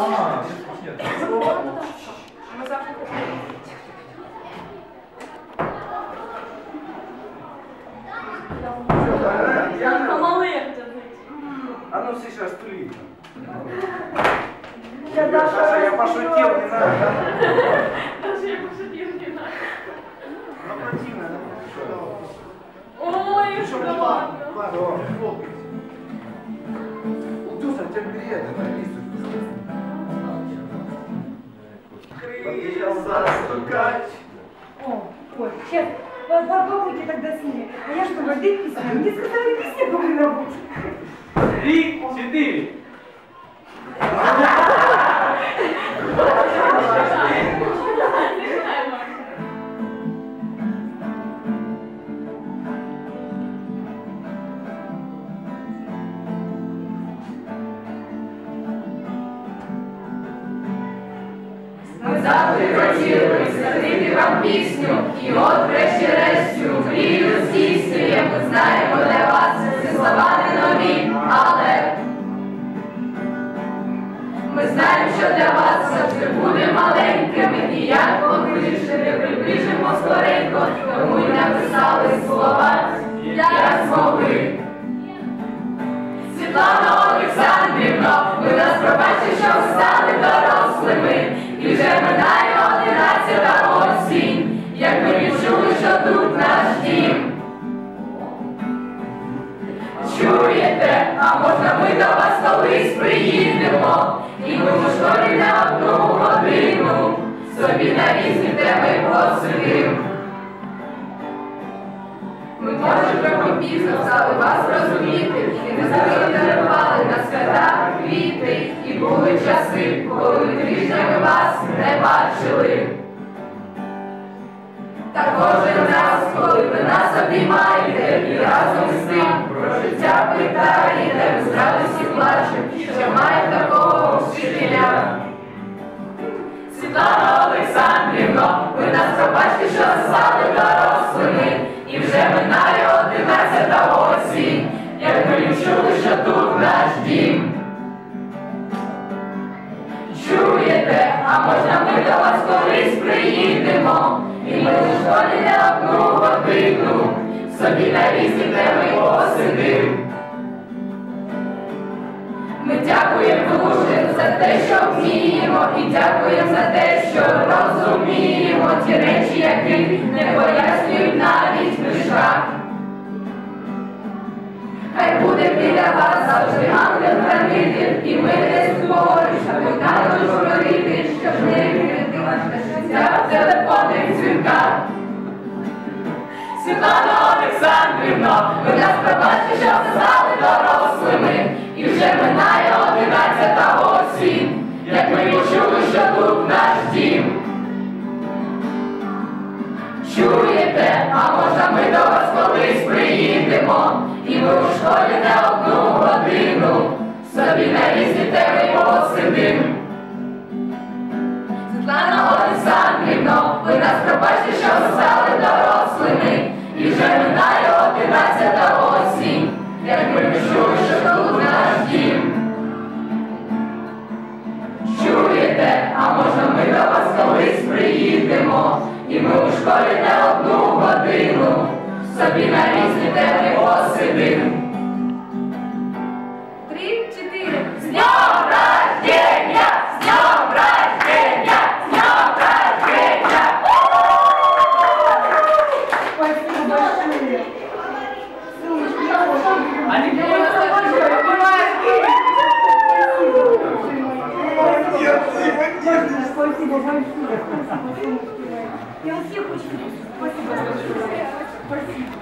А, нет. Ми завтра. А ну сейчас тули. Я даже Саша, я пошутил, не надо. Даже я пошутила, не знаю. Ну противно, Ой, что ладно. Утюса, тебе билет, это лист. Крылья застукать. О, ой, сейчас, попробуйте тогда с ними. А я что, воды писала? Мне сказали, песня будем работать. Три, четыре. Ми завжди хотіли вам пісню, і от врешті-рештю мрію здійснює. Ми знаємо для вас ці слова не нові, але ми знаємо, що для вас завжди буде маленькими, і як поближче не приближимо скоренько, тому й написали слова, як змогли. Світлана вже минає одинадцята осінь, як ми відчули, що тут наш дім. Чуєте, а можна ми до вас колись приїдемо, і ми у школі не одну годину собі на різні теми посидим. Ми може трохи пізно бачили. Та кожен нас, коли ви нас обіймаєте, і разом з тим про життя питаєте, можна ми до вас колись приїдемо, і ми у школі не одну годину собі на різні теми посидим. Ми дякуємо дуже за те, що вміємо, і дякуємо за те, що розуміємо ті речі, які не пояснюють навіть книжках. Хай буде біля вас завжди ангел-хранитель, і ми не ви нас пробачте, що стали дорослими, і вже минає одинадцята осінь, як ми відчули, що тут наш дім. Чуєте, а може ми до вас колись приїдемо, і ми у школі не як ми що тут наш дім. Чуєте, а може ми до вас колись приїдемо, і ми у одну годину собі на різні теми посидим. Я вас всех очень. Спасибо. Спасибо.